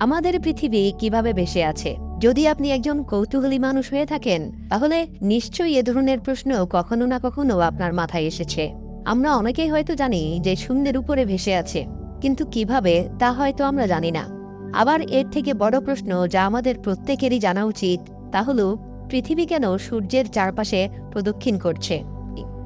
আমাদের পৃথিবী কীভাবে ভেসে আছে? যদি আপনি একজন কৌতূহলী মানুষ হয়ে থাকেন, তাহলে নিশ্চয়ই এ ধরনের প্রশ্ন কখনো না কখনো আপনার মাথায় এসেছে। আমরা অনেকেই হয়তো জানি যে শূন্যের উপরে ভেসে আছে, কিন্তু কীভাবে তা হয়তো আমরা জানি না। আবার এর থেকে বড় প্রশ্ন যা আমাদের প্রত্যেকেরই জানা উচিত, তা হলো, পৃথিবী কেন সূর্যের চারপাশে প্রদক্ষিণ করছে?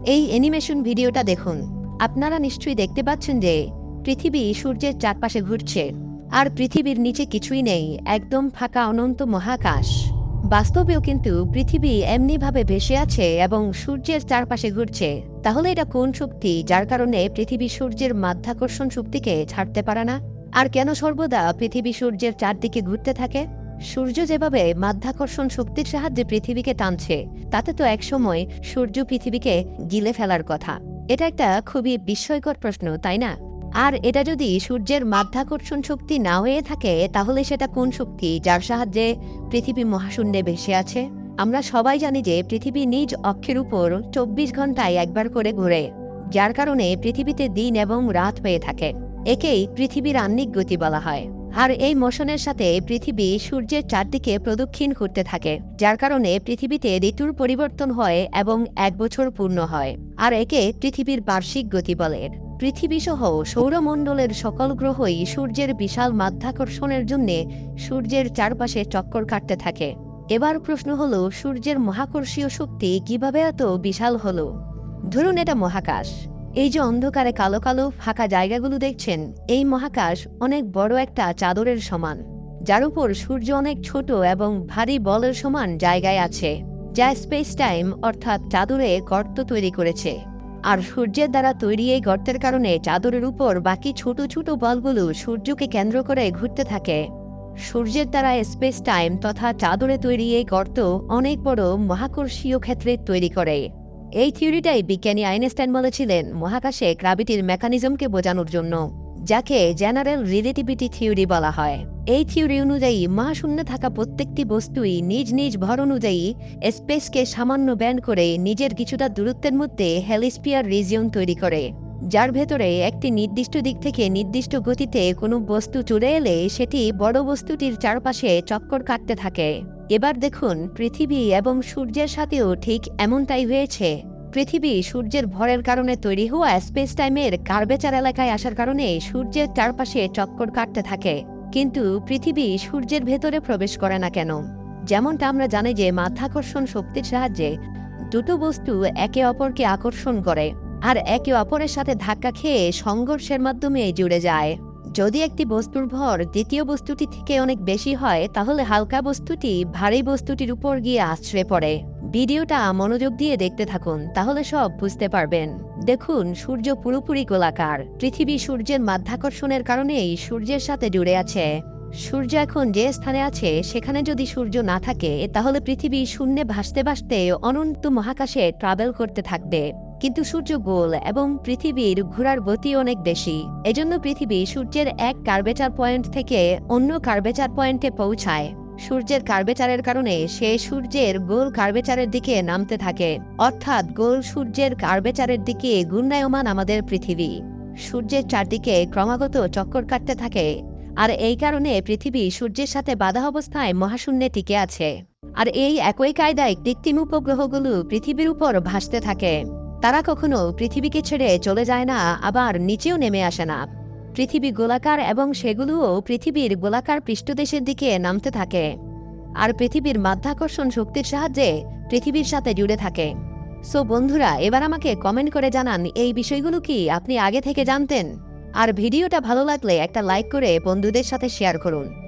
এই অ্যানিমেশন ভিডিওটা দেখুন। আপনারা নিশ্চয়ই দেখতে পাচ্ছেন যে, পৃথিবী সূর্যের চারপাশে ঘুরছে। আর পৃথিবীর নিচে কিছুই নেই, একদম ফাঁকা অনন্ত মহাকাশ। বাস্তবেও কিন্তু পৃথিবী এমনিভাবে ভেসে আছে এবং সূর্যের চারপাশে ঘুরছে। তাহলে এটা কোন শক্তি যার কারণে পৃথিবী সূর্যের মাধ্যাকর্ষণ শক্তিকে ছাড়তে পারে না? আর কেন সর্বদা পৃথিবী সূর্যের চারদিকে ঘুরতে থাকে? সূর্য যেভাবে মাধ্যাকর্ষণ শক্তির সাহায্যে পৃথিবীকে টানছে, তাতে তো একসময় সূর্য পৃথিবীকে গিলে ফেলার কথা। এটা একটা খুবই বিস্ময়কর প্রশ্ন, তাই না? আর এটা যদি সূর্যের মাধ্যাকর্ষণ শক্তি না হয়ে থাকে, তাহলে সেটা কোন শক্তি যার সাহায্যে পৃথিবী মহাশূন্যে ভেসে আছে? আমরা সবাই জানি যে পৃথিবী নিজ অক্ষের উপর চব্বিশ ঘন্টায় একবার করে ঘুরে, যার কারণে পৃথিবীতে দিন এবং রাত হয়ে থাকে। একেই পৃথিবীর আহ্নিক গতি বলা হয়। আর এই মোশনের সাথে পৃথিবী সূর্যের চারদিকে প্রদক্ষিণ করতে থাকে, যার কারণে পৃথিবীতে ঋতুর পরিবর্তন হয় এবং এক বছর পূর্ণ হয়, আর একে পৃথিবীর বার্ষিক গতি বলে। পৃথিবী সহ সৌরমণ্ডলের সকল গ্রহই সূর্যের বিশাল মাধ্যাকর্ষণের জন্য সূর্যের চারপাশে চক্কর কাটতে থাকে। এবার প্রশ্ন হলো, সূর্যের মহাকর্ষীয় শক্তি কীভাবে এত বিশাল হলো? ধরুন এটা মহাকাশ। এই যে অন্ধকারে কালো কালো ফাঁকা জায়গাগুলো দেখছেন, এই মহাকাশ অনেক বড় একটা চাদরের সমান, যার উপর সূর্য অনেক ছোট এবং ভারী বলের সমান জায়গায় আছে, যা স্পেস টাইম অর্থাৎ চাদরে গর্ত তৈরি করেছে। আর সূর্যের দ্বারা তৈরি এই গর্তের কারণে চাদরের উপর বাকি ছোট ছোট বলগুলো সূর্যকে কেন্দ্র করে ঘুরতে থাকে। সূর্যের দ্বারা স্পেস টাইম তথা চাদরে তৈরি এই গর্ত অনেক বড় মহাকর্ষীয় ক্ষেত্রে তৈরি করে। এই থিওরিটাই বিজ্ঞানী আইনস্টাইন বলেছিলেন মহাকাশে গ্রাভিটির মেকানিজমকে বোঝানোর জন্য। যাকে জেনারেল রিলেটিভিটি থিওরি বলা হয়। এই থিওরি অনুযায়ী মহাশূন্যে থাকা প্রত্যেকটি বস্তুই নিজ নিজ ভর অনুযায়ী স্পেসকে সামান্য ব্যান্ড করে নিজের কিছুটা দূরত্বের মধ্যে হেলিস্পিয়ার রিজিয়ন তৈরি করে, যার ভেতরে একটি নির্দিষ্ট দিক থেকে নির্দিষ্ট গতিতে কোনো বস্তু চলে এলে সেটি বড় বস্তুটির চারপাশে চক্কর কাটতে থাকে। এবার দেখুন, পৃথিবী এবং সূর্যের সাথেও ঠিক এমনটাই হয়েছে। পৃথিবী সূর্যের ভরের কারণে তৈরি হওয়া স্পেস টাইমের কার্বেচার এলাকায় আসার কারণে সূর্যের চারপাশে চক্কর কাটতে থাকে। কিন্তু পৃথিবী সূর্যের ভেতরে প্রবেশ করে না কেন? যেমনটা আমরা জানি যে মাধ্যাকর্ষণ শক্তির সাহায্যে দুটো বস্তু একে অপরকে আকর্ষণ করে, আর একে অপরের সাথে ধাক্কা খেয়ে সংঘর্ষের মাধ্যমে জুড়ে যায়। যদি একটি বস্তুর ভর দ্বিতীয় বস্তুটি থেকে অনেক বেশি হয়, তাহলে হালকা বস্তুটি ভারী বস্তুটির উপর গিয়ে আশ্রয় পড়ে। ভিডিওটা মনোযোগ দিয়ে দেখতে থাকুন, তাহলে সব বুঝতে পারবেন। দেখুন, সূর্য পুরোপুরি গোলাকার। পৃথিবী সূর্যের মাধ্যাকর্ষণের কারণেই সূর্যের সাথে জুড়ে আছে। সূর্য এখন যে স্থানে আছে, সেখানে যদি সূর্য না থাকে, তাহলে পৃথিবী শূন্যে ভাসতে ভাসতে অনন্ত মহাকাশে ট্রাভেল করতে থাকবে। কিন্তু সূর্য গোল এবং পৃথিবীর ঘোরার গতি অনেক বেশি। এজন্য পৃথিবী সূর্যের এক কার্বেচার পয়েন্ট থেকে অন্য কার্বেচার পয়েন্টে পৌঁছায়। সূর্যের কার্বেচারের কারণে সে সূর্যের গোল কার্বেচারের দিকে নামতে থাকে। অর্থাৎ গোল সূর্যের কার্বেচারের দিকে ঘূর্ণায়মান আমাদের পৃথিবী। সূর্যের চারদিকে ক্রমাগত চক্কর কাটতে থাকে। আর এই কারণে পৃথিবী সূর্যের সাথে বাধা অবস্থায় মহাশূন্যে টিকে আছে। আর এই একই কায়দায় কৃত্রিম উপগ্রহগুলো পৃথিবীর উপর ভাসতে থাকে। তারা কখনো পৃথিবীকে ছেড়ে চলে যায় না, আবার নিচেও নেমে আসে না। পৃথিবী গোলাকার এবং সেগুলোও পৃথিবীর গোলাকার পৃষ্ঠদেশের দিকে নামতে থাকে। আর পৃথিবীর মাধ্যাকর্ষণ শক্তির সাহায্যে পৃথিবীর সাথে জুড়ে থাকে। সো বন্ধুরা, এবার আমাকে কমেন্ট করে জানান, এই বিষয়গুলো কি আপনি আগে থেকে জানতেন? আর ভিডিওটা ভালো লাগলে একটা লাইক করে বন্ধুদের সাথে শেয়ার করুন।